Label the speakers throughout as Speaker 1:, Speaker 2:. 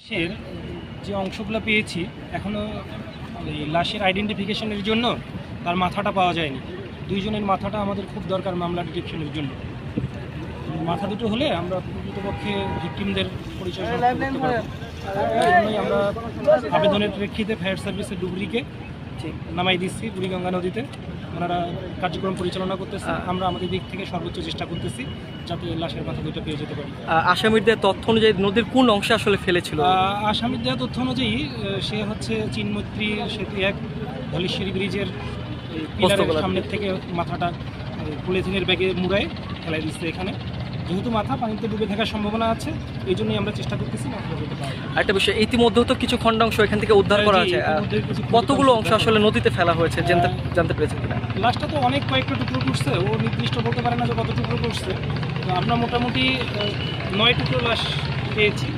Speaker 1: লাশের যে অংশগুলো পেয়েছি এখনও লাশের আইডেন্টিফিকেশনের জন্য তার মাথাটা পাওয়া যায়নি। দুইজনের মাথাটা আমাদের খুব দরকার মামলা ডিটেকশনের জন্য। মাথা দুটো হলে আমরা প্রকৃতপক্ষে ভিকটিমদের পরিচয় আমরা আবেদনের প্রেক্ষিতে ফায়ার সার্ভিসের ডুবরিকে নামাই দিচ্ছি বুড়িগঙ্গা নদীতে। ওনারা কার্যক্রম পরিচালনা করতেছে। আমরা আমাদের দিক থেকে সর্বোচ্চ চেষ্টা করতেছি যাতে লাশের মাথা দুটো পেয়ে যেতে পারি।
Speaker 2: আসামির আসামিদের তথ্য অনুযায়ী নদীর কোন অংশে আসলে ফেলেছিল?
Speaker 1: আসামির দেওয়া তথ্য অনুযায়ী সে হচ্ছে চিনমৈত্রী সেতু এক ধলেশ্বরী ব্রিজের পিলারের সামনের থেকে। মাথাটা পলিথিনের ব্যাগে মুড়ায় ফেলাই দিচ্ছে এখানে। যেহেতু মাথা পানিতে ডুবে থাকার সম্ভাবনা আছে এই জন্যই আমরা চেষ্টা করতেছি মাথা
Speaker 2: একটা বিষয় ইতিমধ্যেও তো কিছু খণ্ডাংশ এখান থেকে উদ্ধার করা
Speaker 1: আছে।
Speaker 2: কতগুলো অংশ আসলে নদীতে ফেলা হয়েছে জানতে জানতে পেরেছেন কিনা?
Speaker 1: লাস্টটা তো অনেক কয়েকটা টুকরো করছে ও নির্দিষ্ট বলতে পারে না যে কত টুকরো করছে। তো আমরা মোটামুটি নয় টুকরো লাশ পেয়েছি।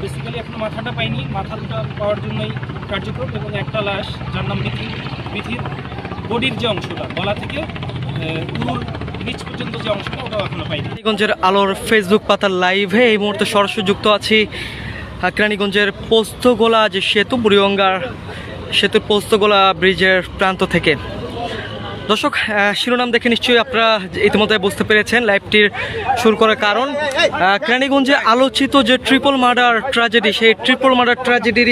Speaker 1: বেসিক্যালি এখন মাথাটা পাইনি মাথাটা পাওয়ার জন্যই কার্যক্রম এবং একটা লাশ যার নাম বিথি বিথির বডির যে অংশটা গলা থেকে পুরোর নিচ
Speaker 2: আলোর ফেসবুক পাতার লাইভে এই মুহূর্তে সরাসরি যুক্ত আছি। কেরানীগঞ্জের পোস্তগোলা যে সেতু, বুড়িগঙ্গার সেতুর পোস্তগোলা ব্রিজের প্রান্ত থেকে। দর্শক শিরোনাম দেখে নিশ্চয়ই আপনারা ইতিমধ্যে বুঝতে পেরেছেন লাইভটির শুরু করার কারণ। কেরানীগঞ্জে আলোচিত যে ট্রিপল মার্ডার ট্র্যাজেডি সেই ট্রিপল মার্ডার ট্র্যাজেডির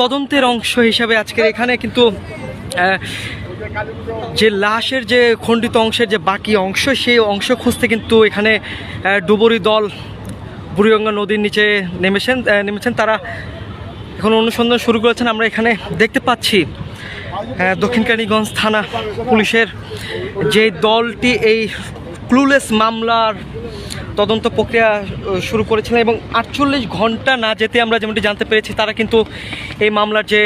Speaker 2: তদন্তের অংশ হিসাবে আজকের এখানে কিন্তু যে লাশের যে খণ্ডিত অংশের যে বাকি অংশ, সেই অংশ খুঁজতে কিন্তু এখানে ডুবুরি দল বুড়িগঙ্গা নদীর নিচে নেমেছেন নেমেছেন। তারা এখন অনুসন্ধান শুরু করেছেন। আমরা এখানে দেখতে পাচ্ছি দক্ষিণ কেরানীগঞ্জ থানা পুলিশের যে দলটি, এই ক্লুলেস মামলার তদন্ত প্রক্রিয়া শুরু করেছিলেন এবং আটচল্লিশ ঘণ্টা না যেতে আমরা যেমনটি জানতে পেরেছি, তারা কিন্তু এই মামলার যে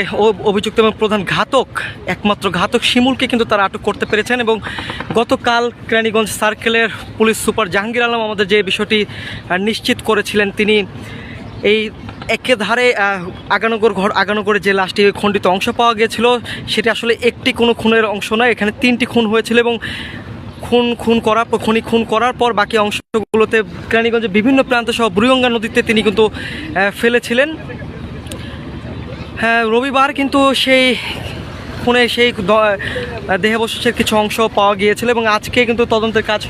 Speaker 2: অভিযুক্ত এবং প্রধান ঘাতক, একমাত্র ঘাতক শিমুলকে কিন্তু তারা আটক করতে পেরেছেন এবং গতকাল কেরানীগঞ্জ সার্কেলের পুলিশ সুপার জাহাঙ্গীর আলম আমাদের যে বিষয়টি নিশ্চিত করেছিলেন, তিনি এই একেধারে আগানগর ঘর, আগানগরে যে লাশটি খণ্ডিত অংশ পাওয়া গিয়েছিল, সেটি আসলে একটি কোনো খুনের অংশ নয়, এখানে তিনটি খুন হয়েছিল এবং খুন খুন করার পর খনি খুন করার পর বাকি অংশগুলোতে কেরানীগঞ্জের বিভিন্ন প্রান্ত সহ বুড়িগঙ্গা নদীতে তিনি কিন্তু ফেলেছিলেন। হ্যাঁ রবিবার কিন্তু সেই খুনে সেই দেহাবশেষের কিছু অংশ পাওয়া গিয়েছিল এবং আজকে কিন্তু তদন্তের কাজ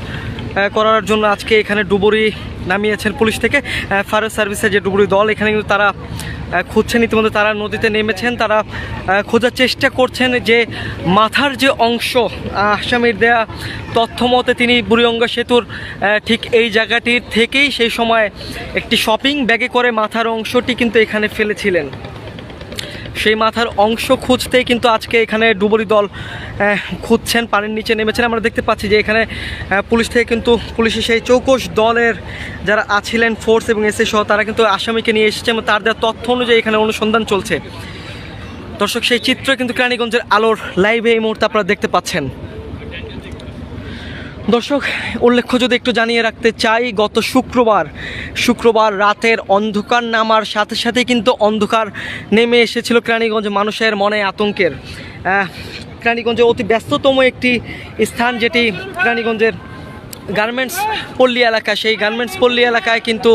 Speaker 2: করার জন্য আজকে এখানে ডুবুরি নামিয়েছেন পুলিশ থেকে। ফায়ার সার্ভিসের যে ডুবুরি দল, এখানে কিন্তু তারা খুঁজছেন, ইতিমধ্যে তারা নদীতে নেমেছেন। তারা খোঁজার চেষ্টা করছেন যে মাথার যে অংশ আসামির দেয়া তথ্য মতে তিনি বুড়িগঙ্গা সেতুর ঠিক এই জায়গাটির থেকেই সেই সময় একটি শপিং ব্যাগে করে মাথার অংশটি কিন্তু এখানে ফেলেছিলেন। সেই মাথার অংশ খুঁজতেই কিন্তু আজকে এখানে ডুবুরি দল খুঁজছেন, পানির নিচে নেমেছেন। আমরা দেখতে পাচ্ছি যে এখানে পুলিশ থেকে কিন্তু পুলিশের সেই চৌকশ দলের যারা আছিলেন ফোর্স এবং এসএ সহ, তারা কিন্তু আসামিকে নিয়ে এসেছে এবং তার দেওয়া তথ্য অনুযায়ী এখানে অনুসন্ধান চলছে। দর্শক, সেই চিত্র কিন্তু কেরানীগঞ্জের আলোর লাইভে এই মুহূর্তে আপনারা দেখতে পাচ্ছেন। দর্শক, উল্লেখ্য যদি একটু জানিয়ে রাখতে চাই, গত শুক্রবার শুক্রবার রাতের অন্ধকার নামার সাথে সাথে কিন্তু অন্ধকার নেমে এসেছিল কেরানীগঞ্জ মানুষের মনে আতঙ্কের। কেরানীগঞ্জে অতি ব্যস্ততম একটি স্থান যেটি কেরানীগঞ্জের গার্মেন্টস পল্লী এলাকা। সেই গার্মেন্টস পল্লী এলাকায় কিন্তু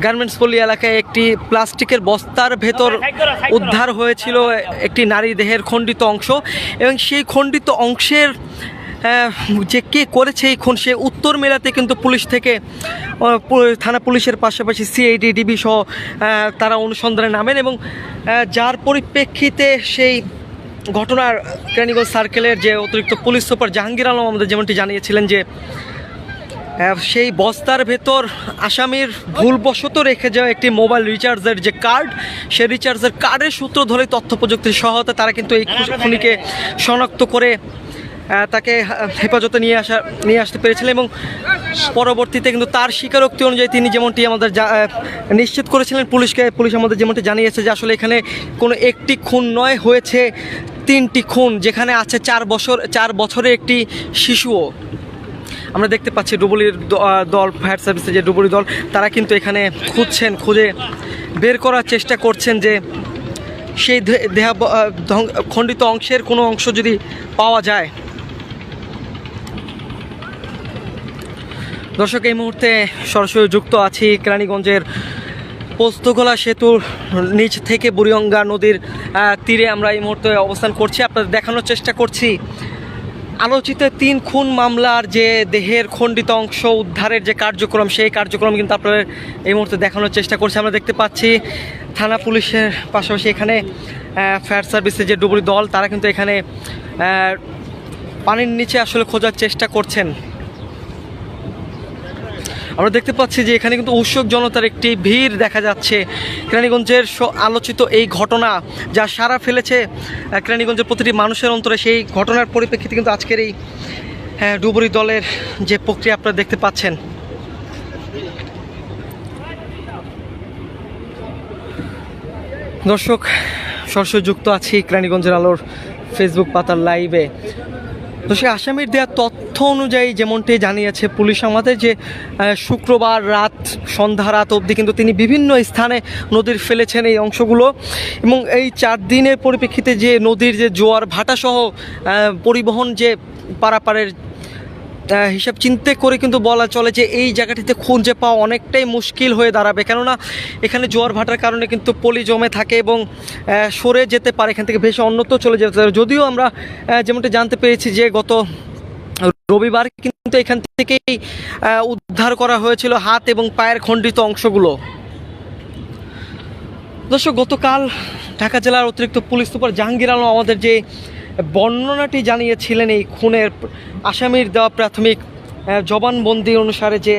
Speaker 2: গার্মেন্টস পল্লী এলাকায় একটি প্লাস্টিকের বস্তার ভেতর উদ্ধার হয়েছিল একটি নারী দেহের খণ্ডিত অংশ এবং সেই খণ্ডিত অংশের যে কে করেছে এই খুন সে উত্তর মেলাতে কিন্তু পুলিশ থেকে থানা পুলিশের পাশাপাশি সিআইডি ডিবি সহ তারা অনুসন্ধানে নামেন এবং যার পরিপ্রেক্ষিতে সেই ঘটনার কেরানীগঞ্জ সার্কেলের যে অতিরিক্ত পুলিশ সুপার জাহাঙ্গীর আলম আমাদের যেমনটি জানিয়েছিলেন যে সেই বস্তার ভেতর আসামির ভুলবশত রেখে যাওয়া একটি মোবাইল রিচার্জের যে কার্ড, সেই রিচার্জের কার্ডের সূত্র ধরে তথ্য প্রযুক্তির সহায়তা তারা কিন্তু এই খুনিকে শনাক্ত করে তাকে হেফাজতে নিয়ে আসা, নিয়ে আসতে পেরেছিলেন এবং পরবর্তীতে কিন্তু তার স্বীকারোক্তি অনুযায়ী তিনি যেমনটি আমাদের নিশ্চিত করেছিলেন, পুলিশকে, পুলিশ আমাদের যেমনটি জানিয়েছে যে আসলে এখানে কোনো একটি খুন নয়, হয়েছে তিনটি খুন, যেখানে আছে চার বছর, চার বছরের একটি শিশুও। আমরা দেখতে পাচ্ছি ডুবুলির দল, ফায়ার সার্ভিসের যে ডুবুলি দল, তারা কিন্তু এখানে খুঁজছেন, খুঁজে বের করার চেষ্টা করছেন যে সেই দেহা খণ্ডিত অংশের কোনো অংশ যদি পাওয়া যায়। দর্শক, এই মুহূর্তে সরাসরি যুক্ত আছি কেরানীগঞ্জের পোস্তগোলা সেতুর নিচ থেকে বুড়িগঙ্গা নদীর তীরে আমরা এই মুহূর্তে অবস্থান করছি। আপনাদের দেখানোর চেষ্টা করছি। আলোচিত তিন খুন মামলার যে দেহের খণ্ডিত অংশ উদ্ধারের যে কার্যক্রম, সেই কার্যক্রম কিন্তু আপনাদের এই মুহূর্তে দেখানোর চেষ্টা করছি। আমরা দেখতে পাচ্ছি, থানা পুলিশের পাশাপাশি এখানে ফায়ার সার্ভিসের যে ডুবুরি দল, তারা কিন্তু এখানে পানির নিচে আসলে খোঁজার চেষ্টা করছেন। আমরা দেখতে পাচ্ছি যে এখানে কিন্তু উৎসুক জনতার একটি ভিড় দেখা যাচ্ছে। কেরানীগঞ্জের আলোচিত এই ঘটনা যা সারা ফেলেছে কেরানীগঞ্জের প্রতিটি মানুষের অন্তরে সেই ঘটনার পরিপ্রেক্ষিতে কিন্তু আজকের এই হ্যাঁ, ডুবুরি দলের যে প্রক্রিয়া আপনারা দেখতে পাচ্ছেন। দর্শক সরাসরি যুক্ত আছি কেরানীগঞ্জের আলোর ফেসবুক পাতার লাইভে তো সেই আসামির দেওয়া তথ্য অনুযায়ী যেমনটি জানিয়েছে পুলিশ আমাদের যে শুক্রবার রাত, সন্ধ্যা রাত অবধি কিন্তু তিনি বিভিন্ন স্থানে নদীর ফেলেছেন এই অংশগুলো এবং এই চার দিনের পরিপ্রেক্ষিতে যে নদীর যে জোয়ার ভাটাসহ পরিবহন যে পারাপারের হিসাব চিন্তে করে কিন্তু বলা চলে যে এই জায়গাটিতে খুঁজে পাওয়া অনেকটাই মুশকিল হয়ে দাঁড়াবে। কেননা এখানে জোয়ার ভাটার কারণে কিন্তু পলি জমে থাকে এবং সরে যেতে পারে এখান থেকে ভেসে অন্যত্র চলে যেতে পারে। যদিও আমরা যেমনটি জানতে পেরেছি যে গত রবিবার কিন্তু এখান থেকেই উদ্ধার করা হয়েছিল হাত এবং পায়ের খণ্ডিত অংশগুলো। দর্শক, গতকাল ঢাকা জেলার অতিরিক্ত পুলিশ সুপার জাহাঙ্গীর আলম আমাদের যে বর্ণনাটি জানিয়েছিলেন এই খুনের আসামির দেওয়া প্রাথমিক জবানবন্দি অনুসারে যে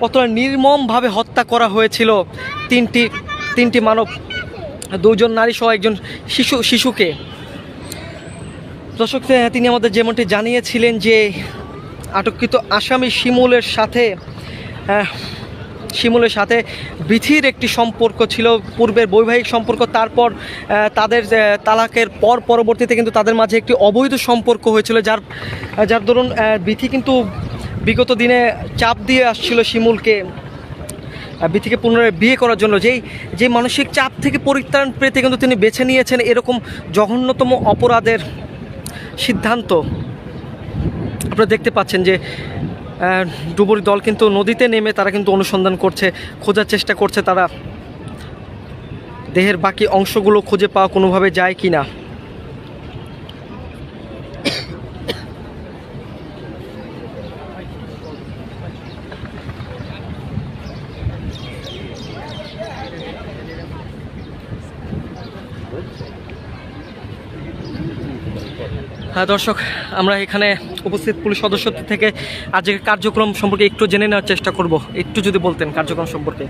Speaker 2: কতটা নির্মমভাবে হত্যা করা হয়েছিল তিনটি তিনটি মানব, দুজন নারী সহ একজন শিশু, শিশুকে। দর্শক তিনি আমাদের যেমনটি জানিয়েছিলেন যে আটককৃত আসামি শিমুলের সাথে শিমুলের সাথে বিথির একটি সম্পর্ক ছিল, পূর্বের বৈবাহিক সম্পর্ক, তারপর তাদের তালাকের পর পরবর্তীতে কিন্তু তাদের মাঝে একটি অবৈধ সম্পর্ক হয়েছিল, যার যার দরুন বিথি কিন্তু বিগত দিনে চাপ দিয়ে আসছিল শিমুলকে বিথিকে পুনরায় বিয়ে করার জন্য। যেই, যে মানসিক চাপ থেকে পরিত্রাণ পেতে কিন্তু তিনি বেছে নিয়েছেন এরকম জঘন্যতম অপরাধের সিদ্ধান্ত। আপনারা দেখতে পাচ্ছেন যে ডুবুরি দল কিন্তু নদীতে নেমে তারা কিন্তু অনুসন্ধান করছে, খোঁজার চেষ্টা করছে তারা। দেহের বাকি অংশগুলো খুঁজে পাওয়া কোনোভাবে যায় কি না দর্শক আমরা এখানে উপস্থিত পুলিশ সদস্য থেকে আজকের কার্যক্রম সম্পর্কে একটু জেনে নেওয়ার চেষ্টা করব। একটু যদি বলতেন কার্যক্রম সম্পর্কে।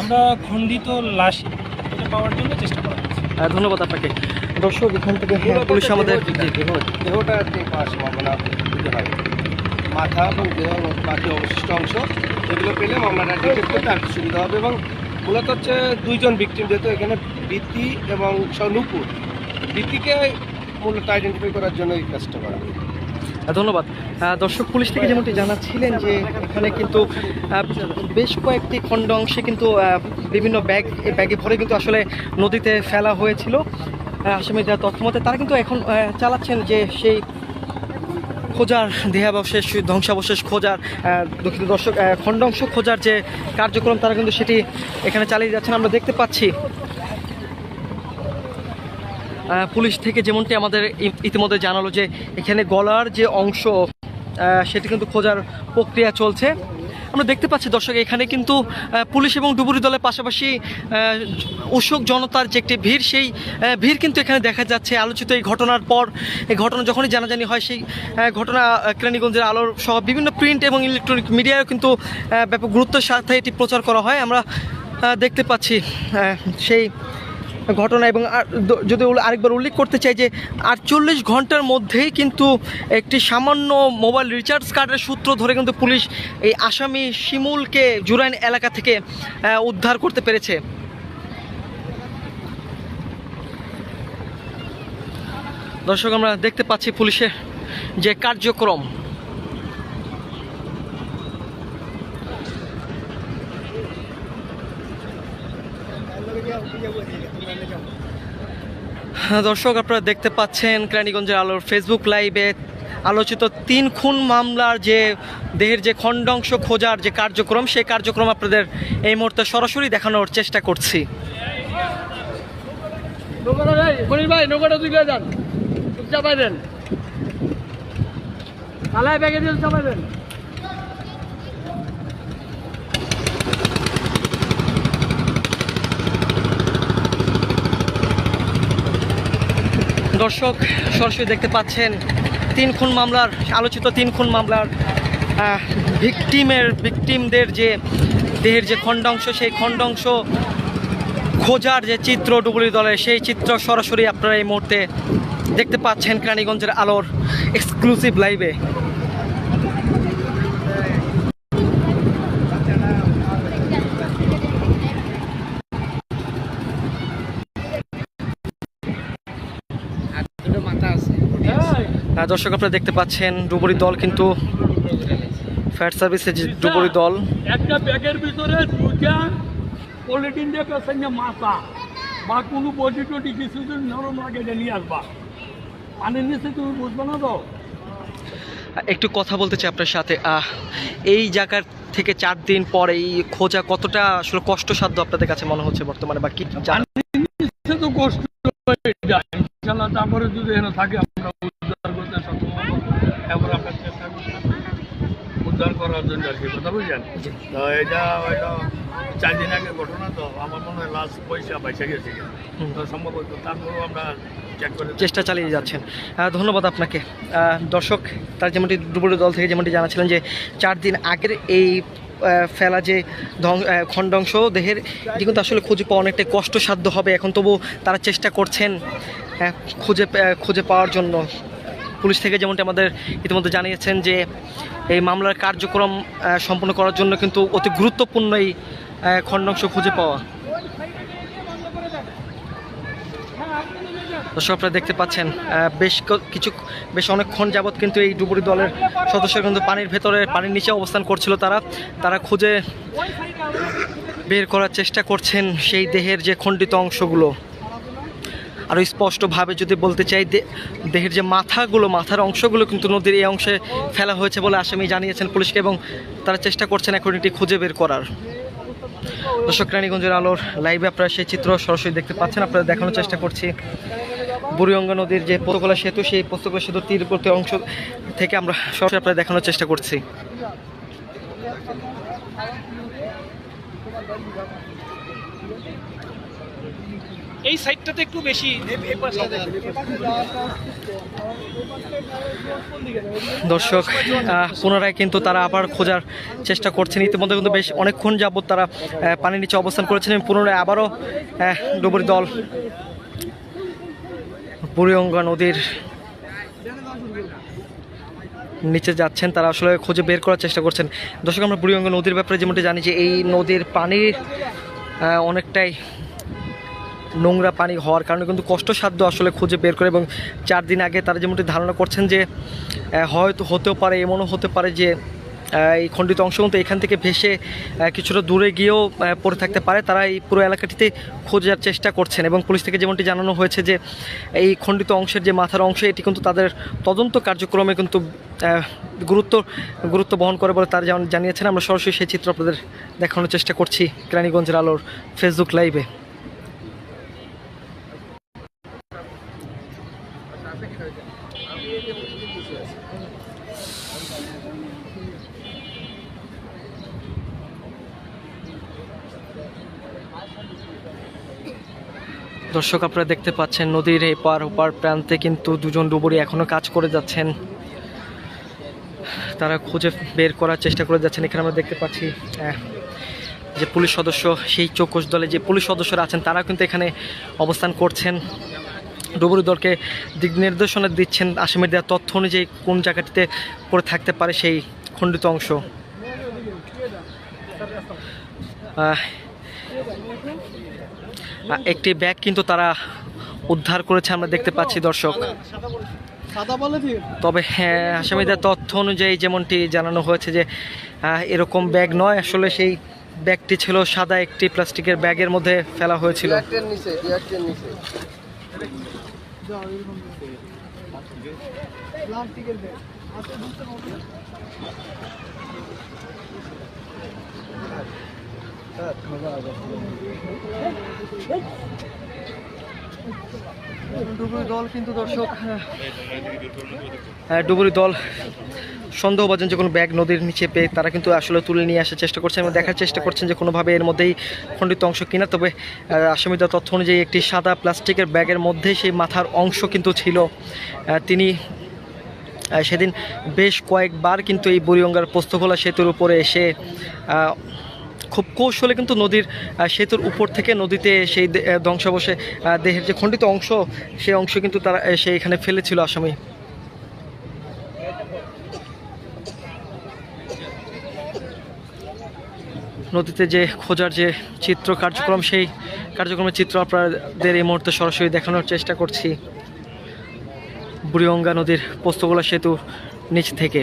Speaker 1: আমরা খণ্ডিত লাশ পাওয়ার জন্য চেষ্টা করা
Speaker 2: আহ, ধন্যবাদ আপনাকে। দর্শক এখান থেকে হ্যাঁ, পুলিশ আমাদের
Speaker 3: দেহটা সম্ভাবনা মাথা এবং দেহ বাকি অবশিষ্ট অংশ এগুলো পেলে মামলাটা ডিটেক্ট করতে আর সুবিধা হবে এবং মূলত হচ্ছে দুইজন ভিকটিম যেহেতু এখানে বৃত্তি এবং নুপুর বৃত্তিকে মূলত আইডেন্টিফাই করার জন্য এই কাজটা করা।
Speaker 2: ধন্যবাদ। দর্শক, পুলিশ থেকে যেমনটি জানাচ্ছিলেন যে এখানে কিন্তু বেশ কয়েকটি খণ্ড অংশে কিন্তু বিভিন্ন ব্যাগ ব্যাগে ভরে কিন্তু আসলে নদীতে ফেলা হয়েছিল। আসামি দেওয়া তথ্য মতে তারা কিন্তু এখন চালাচ্ছেন যে সেই খোঁজার দেহাবশেষ, ধ্বংসাবশেষ খোঁজার দুঃখিত দর্শক খণ্ডাংশ খোঁজার যে কার্যক্রম তারা কিন্তু সেটি এখানে চালিয়ে যাচ্ছেন। আমরা দেখতে পাচ্ছি পুলিশ থেকে যেমনটি আমাদের ইতিমধ্যে জানালো যে এখানে গলার যে অংশ সেটি কিন্তু খোঁজার প্রক্রিয়া চলছে। আমরা দেখতে পাচ্ছি দর্শক, এখানে কিন্তু পুলিশ এবং ডুবুরি দলের পাশাপাশি উৎসুক জনতার যে একটি ভিড়, সেই ভিড় কিন্তু এখানে দেখা যাচ্ছে। আলোচিত এই ঘটনার পর, এই ঘটনা যখনই জানাজানি হয়, সেই ঘটনা কেরানীগঞ্জের আলোর সহ বিভিন্ন প্রিন্ট এবং ইলেকট্রনিক মিডিয়ায় কিন্তু ব্যাপক গুরুত্বের সাথে এটি প্রচার করা হয়। আমরা দেখতে পাচ্ছি সেই ঘটনা এবং যদি আরেকবার উল্লেখ করতে চাই যে আটচল্লিশ ঘণ্টার মধ্যেই কিন্তু একটি সামান্য মোবাইল রিচার্জ কার্ডের সূত্র ধরে কিন্তু পুলিশ এই আসামি শিমুলকে জুরাইন এলাকা থেকে উদ্ধার করতে পেরেছে। দর্শক, আমরা দেখতে পাচ্ছি পুলিশের যে কার্যক্রম। দর্শক, আপনারা দেখতে পাচ্ছেন কেরানীগঞ্জের আলোর ফেসবুক লাইভে আলোচিত তিন খুন মামলার যে দেহের যে খণ্ডাংশ খোঁজার যে কার্যক্রম, সেই কার্যক্রম আপনাদের এই মুহূর্তে সরাসরি দেখানোর চেষ্টা করছি।
Speaker 4: চাপাই দেন। চাপাই দেন।
Speaker 2: দর্শক, সরাসরি দেখতে পাচ্ছেন তিন খুন মামলার, আলোচিত তিন খুন মামলার ভিকটিমের ভিকটিমদের যে দেহের যে খণ্ডাংশ, সেই খণ্ডাংশ খোঁজার যে চিত্র ডুবুলি দলের সেই চিত্র সরাসরি আপনারা এই মুহূর্তে দেখতে পাচ্ছেন কেরানীগঞ্জের আলোর এক্সক্লুসিভ লাইভে দর্শক আপনারা দেখতে পাচ্ছেন ডুবুরি দল কিন্তু ফায়ার সার্ভিসের যে ডুবুরি দল।
Speaker 4: একটা ব্যাগের ভিতরে দুইটা পলিটিন দিয়ে পেছনে মাথা। বা কোনো বডি টডি কিছু যদি নরম লাগে এটা নিয়ে আসবা। পানির নিচে তুমি বুঝবে না তো?
Speaker 2: একটু কথা বলতে চাই আপনার সাথে। আহ, এই জায়গার থেকে চার দিন পর এই খোঁজা কতটা আসলে কষ্টসাধ্য আপনাদের কাছে মনে হচ্ছে বর্তমানে? বা কি জানেন?
Speaker 4: তো কষ্ট তারপরে যদি এখানে থাকে আমরা উদ্ধার করতে সক্ষম হব এবার আপনার চেষ্টা করতেছি উদ্ধার করার জন্য আর কি কথা বুঝছেন? তো এটা হয়তো চার দিন আগে ঘটনা তো আমার মনে হয় লাস্ট পয়সা পয়সা গেছে। তো সম্ভবত তারপরেও আমরা
Speaker 2: চেষ্টা চালিয়ে যাচ্ছেন। ধন্যবাদ আপনাকে। দর্শক তার যেমনটি ডুবুরি দল থেকে যেমনটি জানাছিলেন যে চার দিন আগের এই ফেলা যে খণ্ডাংশ দেহের এটি কিন্তু আসলে খুঁজে পাওয়া অনেকটাই কষ্টসাধ্য হবে। এখন তবু তারা চেষ্টা করছেন খুঁজে খুঁজে পাওয়ার জন্য। পুলিশ থেকে যেমনটি আমাদের ইতিমধ্যে জানিয়েছেন যে এই মামলার কার্যক্রম সম্পন্ন করার জন্য কিন্তু অতি গুরুত্বপূর্ণ এই খণ্ডাংশ খুঁজে পাওয়া। দর্শক, আপনারা দেখতে পাচ্ছেন বেশ কিছু, বেশ অনেকক্ষণ যাবৎ কিন্তু এই ডুবুরি দলের সদস্যরা কিন্তু পানির ভেতরে, পানির নিচে অবস্থান করছিল তারা। তারা খুঁজে বের করার চেষ্টা করছেন সেই দেহের যে খণ্ডিত অংশগুলো। আরও স্পষ্টভাবে যদি বলতে চাই দেহের যে মাথাগুলো, মাথার অংশগুলো কিন্তু নদীর এই অংশে ফেলা হয়েছে বলে আসামি জানিয়েছেন পুলিশকে এবং তারা চেষ্টা করছেন এখন এটি খুঁজে বের করার। দর্শক, রানীগঞ্জের আলোর লাইভে আপনারা সেই চিত্র সরাসরি দেখতে পাচ্ছেন। আপনারা দেখানোর চেষ্টা করছি বুড়িগঙ্গা নদীর যে পোস্তকলা সেতু, সেই পোস্তকলা সেতুর তীরবর্তী অংশ থেকে আমরা সরাসরি আপনারা দেখানোর চেষ্টা করছি।
Speaker 1: এই সাইডটাতে একটু বেশি।
Speaker 2: দর্শক পুনরায় কিন্তু তারা আবার খোঁজার চেষ্টা করছেন। ইতিমধ্যে কিন্তু বেশ অনেকক্ষণ যাবত তারা পানির নিচে অবস্থান করেছেন পুনরায় আবারও ডুবুরি দল, বুড়িগঙ্গা নদীর নিচে যাচ্ছেন। তারা আসলে খুঁজে বের করার চেষ্টা করছেন। দর্শক, আমরা বুড়িগঙ্গা নদীর ব্যাপারে যেমনটি জানি যে এই নদীর পানির অনেকটাই নোংরা পানি হওয়ার কারণে কিন্তু কষ্টসাধ্য আসলে খুঁজে বের করে এবং চার দিন আগে তারা যেমনটি ধারণা করছেন যে হয়তো হতেও পারে, এমনও হতে পারে যে এই খণ্ডিত অংশ কিন্তু এখান থেকে ভেসে কিছুটা দূরে গিয়েও পড়ে থাকতে পারে। তারা এই পুরো এলাকাটিতে খোঁজার চেষ্টা করছেন এবং পুলিশ থেকে যেমনটি জানানো হয়েছে যে, এই খণ্ডিত অংশের যে মাথার অংশ, এটি কিন্তু তাদের তদন্ত কার্যক্রমে কিন্তু গুরুত্ব গুরুত্ব বহন করে বলে তারা যেমন জানিয়েছেন। আমরা সরাসরি সেই চিত্র আপনাদের দেখানোর চেষ্টা করছি কেরানীগঞ্জের আলোর ফেসবুক লাইভে দর্শক আপনারা দেখতে পাচ্ছেন, নদীর এই পার ওপার প্রান্তে কিন্তু দুজন ডুবুরি এখনও কাজ করে যাচ্ছেন। তারা খুঁজে বের করার চেষ্টা করে যাচ্ছেন। এখানে আমরা দেখতে পাচ্ছি যে পুলিশ সদস্য, সেই চৌকস দলে যে পুলিশ সদস্যরা আছেন তারা কিন্তু এখানে অবস্থান করছেন। ডুবুরি দলকে দিক নির্দেশনা দিচ্ছেন আসামের দেওয়া তথ্য অনুযায়ী কোন জায়গাটিতে পড়ে থাকতে পারে সেই খণ্ডিত অংশ। একটি ব্যাগ কিন্তু তারা উদ্ধার করেছে আমরা দেখতে পাচ্ছি, দর্শক। তবে হ্যাঁ আসামিদের তথ্য অনুযায়ী যেমনটি জানানো হয়েছে যে এরকম ব্যাগ নয়। আসলে সেই ব্যাগটি ছিল সাদা একটি প্লাস্টিকের ব্যাগের মধ্যে ফেলা হয়েছিল।
Speaker 4: প্লাস্টিকের ব্যাগ।
Speaker 2: ডুবুরি দল কিন্তু দর্শক হ্যাঁ, সন্দেহভাজন যে কোনো ব্যাগ নদীর নিচে পেয়ে তারা কিন্তু আসলে তুলে নিয়ে আসার চেষ্টা করছেন এবং দেখার চেষ্টা করছেন যে কোনোভাবে এর মধ্যেই খণ্ডিত অংশ কিনা তবে আসামিদের তথ্য অনুযায়ী একটি সাদা প্লাস্টিকের ব্যাগের মধ্যেই সেই মাথার অংশ কিন্তু ছিল। তিনি সেদিন বেশ কয়েকবার কিন্তু এই বুড়িগঙ্গার পোস্তখোলা সেতুর উপরে এসে খুব কৌশলে কিন্তু নদীর সেতুর উপর থেকে নদীতে সেই ধ্বংসাবশে দেহের যে খণ্ডিত অংশ সেই অংশ কিন্তু তারা আহ, সে এখানে ফেলেছিল আসামি। নদীতে যে খোঁজার যে চিত্র কার্যক্রম সেই কার্যক্রমের চিত্র আপনাদের এই মুহূর্তে সরাসরি দেখানোর চেষ্টা করছি। বুড়িগঙ্গা নদীর পোস্তগোলা সেতু নিচ থেকে।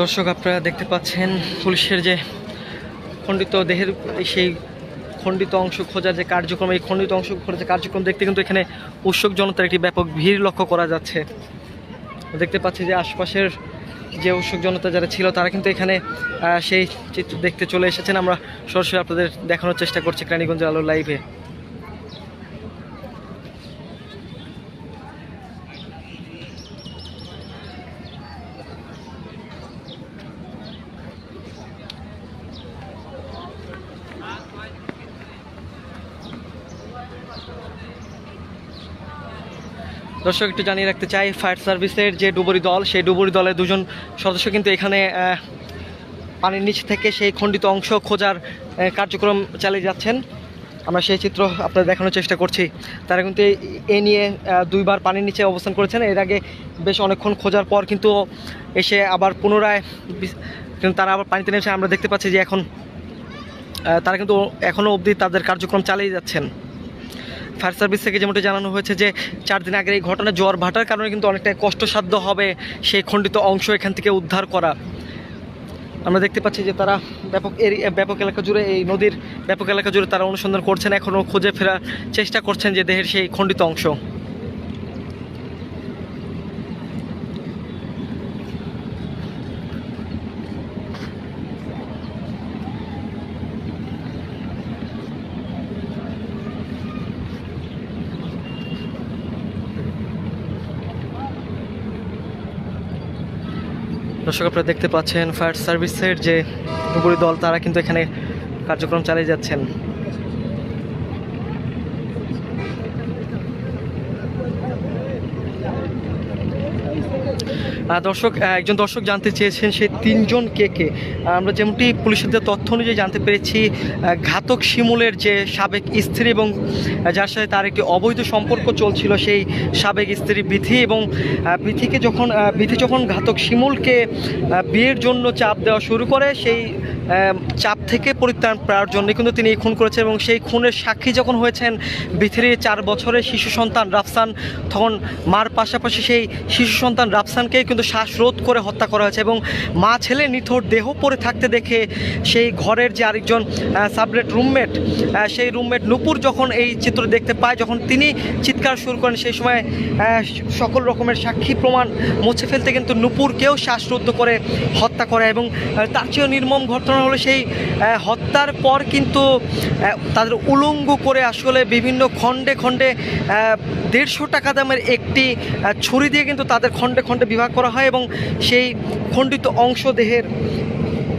Speaker 2: দর্শক, আপনারা দেখতে পাচ্ছেন পুলিশের যে খণ্ডিত দেহের সেই খণ্ডিত অংশ খোঁজার যে কার্যক্রম, এই খণ্ডিত অংশ খোঁজার কার্যক্রম দেখতে কিন্তু এখানে উৎসুক জনতার একটি ব্যাপক ভিড় লক্ষ্য করা যাচ্ছে। দেখতে পাচ্ছি যে আশপাশের যে উৎসুক জনতা যারা ছিল, তারা কিন্তু এখানে সেই চিত্র দেখতে চলে এসেছেন। আমরা সরাসরি আপনাদের দেখানোর চেষ্টা করছি ক্রানীগঞ্জের আলো লাইভে। দর্শক, একটু জানিয়ে রাখতে চাই, ফায়ার সার্ভিসের যে ডুবুরি দল, সেই ডুবুরি দলের দুজন সদস্য কিন্তু এখানে পানির নিচ থেকে সেই খণ্ডিত অংশ খোঁজার কার্যক্রম চালিয়ে যাচ্ছেন। আমরা সেই চিত্র আপনাদের দেখানোর চেষ্টা করছি। তারা কিন্তু এ নিয়ে দুইবার পানির নিচে অবস্থান করেছেন। এর আগে বেশ অনেকক্ষণ খোঁজার পর কিন্তু এসে আবার পুনরায় তারা আবার পানিতে নেমেছে আমরা দেখতে পাচ্ছি যে এখন তারা কিন্তু এখনও অবধি তাদের কার্যক্রম চালিয়ে যাচ্ছেন। ফায়ার সার্ভিস থেকে যেমনটি জানানো হয়েছে যে চার দিন আগের এই ঘটনা জোয়ার ভাটার কারণে কিন্তু অনেকটাই কষ্টসাধ্য হবে সেই খণ্ডিত অংশ এখান থেকে উদ্ধার করা। আমরা দেখতে পাচ্ছি যে তারা ব্যাপক ব্যাপক এলাকা জুড়ে এই নদীর ব্যাপক এলাকা জুড়ে তারা অনুসন্ধান করছেন, এখনও খুঁজে ফেরার চেষ্টা করছেন যে দেহের সেই খণ্ডিত অংশ। দর্শক আপনারা দেখতে পাচ্ছেন ফায়ার সার্ভিসের যে ডুবুরি দল, তারা কিন্তু এখানে কার্যক্রম চালিয়ে যাচ্ছেন। দর্শক একজন দর্শক জানতে চেয়েছেন সেই তিনজন কে কে? আমরা যেমনটি পুলিশের তথ্য অনুযায়ী জানতে পেরেছি ঘাতক শিমুলের যে সাবেক স্ত্রী এবং যার সাথে তার একটি অবৈধ সম্পর্ক চলছিল, সেই সাবেক স্ত্রী বিথি এবং বিথিকে যখন বিথি যখন ঘাতক শিমুলকে বিয়ের জন্য চাপ দেওয়া শুরু করে, সেই চাপ থেকে পরিত্রাণ পাওয়ার জন্য কিন্তু তিনি খুন করেছেন এবং সেই খুনের সাক্ষী যখন হয়েছেন বিথির চার বছরের শিশু সন্তান রাফসান, তখন মার পাশাপাশি সেই শিশু সন্তান রাফসানকে কিন্তু শ্বাসরোধ করে হত্যা করা হয়েছে এবং মা ছেলে নিথর দেহ পড়ে থাকতে দেখে সেই ঘরের যে আরেকজন সাবলেট রুমমেট সেই রুমমেট নুপুর যখন এই চিত্র দেখতে পায়, যখন তিনি চিৎকার শুরু করেন, সেই সময় সকল রকমের সাক্ষী প্রমাণ মুছে ফেলতে কিন্তু নুপুরকেও শ্বাসরুদ্ধ করে হত্যা করে এবং তার চেয়েও নির্মম ঘটনা হলো সেই হত্যার পর কিন্তু তাদের উলঙ্গ করে আসলে বিভিন্ন খণ্ডে খণ্ডে দেড়শো টাকা দামের একটি ছুরি দিয়ে কিন্তু তাদের খণ্ডে খণ্ডে বিভাগ করা হয় এবং সেই খণ্ডিত অংশ দেহের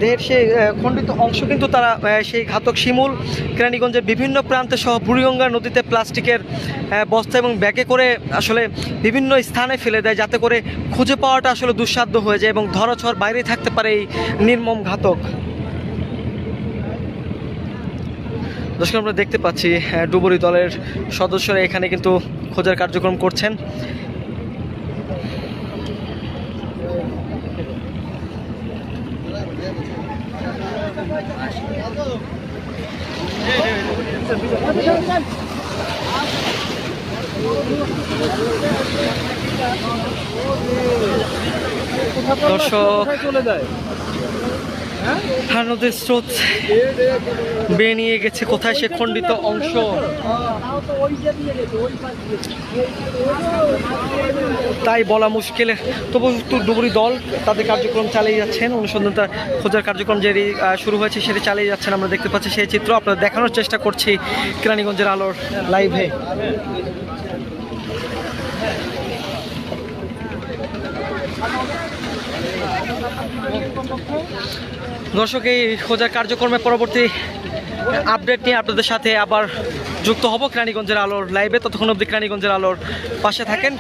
Speaker 2: দেহের সেই খণ্ডিত অংশ কিন্তু তারা সেই ঘাতক শিমুল কেরানীগঞ্জের বিভিন্ন প্রান্তে সহ বুড়িগঙ্গা নদীতে প্লাস্টিকের বস্তা এবং ব্যাগে করে আসলে বিভিন্ন স্থানে ফেলে দেয় যাতে করে খুঁজে পাওয়াটা আসলে দুঃসাধ্য হয়ে যায় এবং ধরাছড় বাইরে থাকতে পারে এই নির্মম ঘাতক। দর্শক, আমরা দেখতে পাচ্ছি ডুবুরি দলের সদস্যরা এখানে কিন্তু খোঁজার কার্যক্রম করছেন। দর্শক আর নদীর স্রোত বেয়ে নিয়ে গেছে। কোথায় সে খণ্ডিত অংশ? তাই বলা মুশকিল। তবু তো ডুবুরি দল তাদের কার্যক্রম চালিয়ে যাচ্ছেন। অনুসন্ধানটা খোঁজার কার্যক্রম যে শুরু হয়েছে সেটা চালিয়ে যাচ্ছেন। আমরা দেখতে পাচ্ছি সেই চিত্র। আপনারা দেখানোর চেষ্টা করছি কেরানীগঞ্জের আলোর লাইভে। দর্শক, এই খোঁজার কার্যক্রমে পরবর্তী আপডেট নিয়ে আপনাদের সাথে আবার যুক্ত হব। ক্রানীগঞ্জের আলোর লাইভে ততক্ষণ অব্দি কেরানীগঞ্জের আলোর পাশে থাকেন।